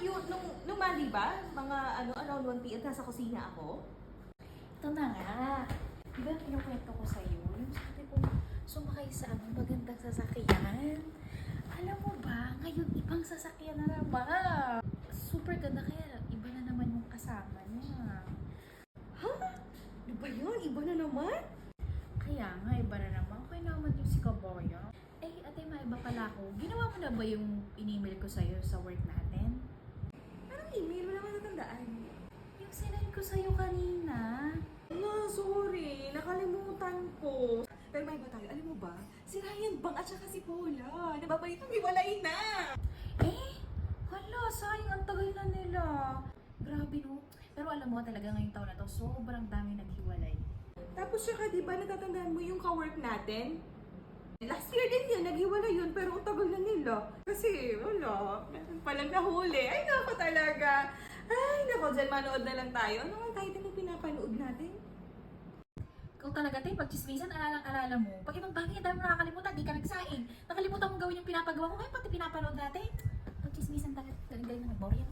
yung, nung, nung mali ba, mga ano, around 1 p.m. nasa kusina ako? Ito na nga. Di ba kinukwento ko sa'yo? Yung sabi ko, sumakay sa ano, magandang sasakyan. Alam mo ba, ngayon ibang sasakyan na naman. Super ganda kaya iba na naman yung kasama niya. Ha? Di ba yun? Iba na naman? Kaya nga, iba na naman. Okay naman yung si Kaboya. Eh, ate, maiba pala ako. Ginawa mo na ba yung in-email ko sa'yo sa work natin? Anong email? Wala man natandaan. Yung sinend ko sa'yo kanina. No, sorry. Nakalimutan ko. Pero may iba tayo. Alam mo ba? Si Ryan Bang at saka si Paula. Nababalita may walay na. Eh, hala, sayang ang tagal na nila. Grabe no. Pero alam mo talaga ngayong taon na to, sobrang dami naghiwalay. Tapos siya ka, di ba, natatandaan mo yung kawork natin? Last year din yun, naghiwalay yun, pero ang tagal na nila. Kasi, wala, palang nahuli. Ay, nako talaga. Ay, nako, dyan manood na lang tayo. Ano ang title ng pinapanood natin? Kung talaga tayo, pag chismisan, alalang-alala mo. Pag ibang bagay, dami mo nakakalimutan, di ka nagsaing. Nakalimutan mong gawin yung pinapagawa ko, kaya pati pinapanood natin. Pag chismisan talaga, galing-galing na nag